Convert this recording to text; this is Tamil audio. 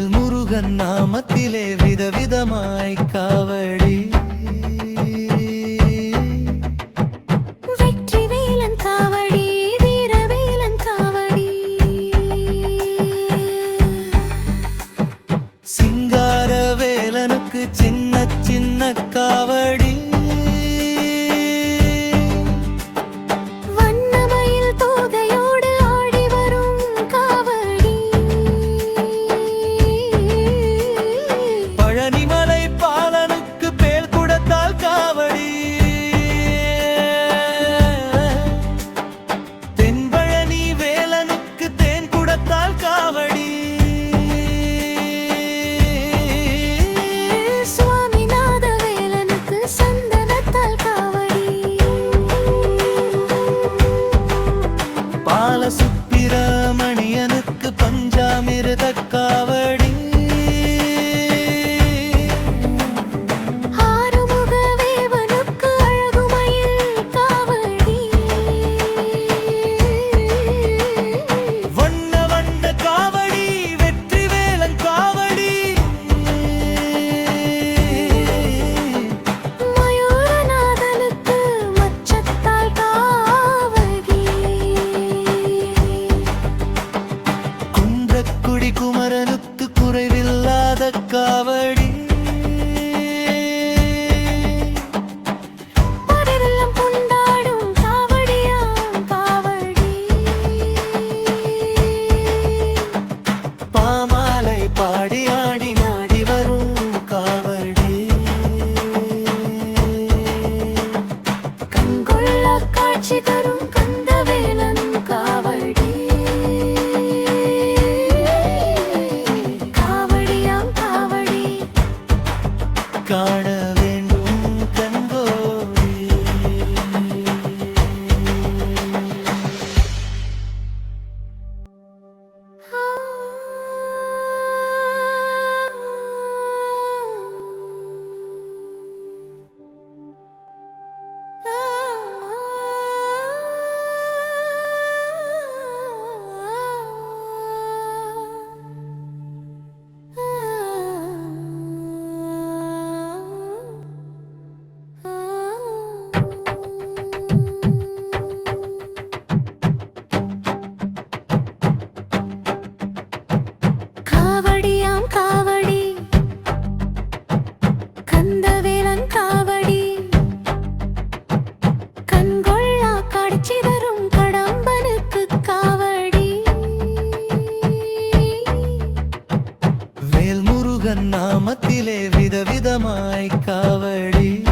மேல் முருகன் நாமத்திலே விதவிதமாய் காவடி. வேல் முருகன் நாமத்திலே விதவிதமாய் காவடி.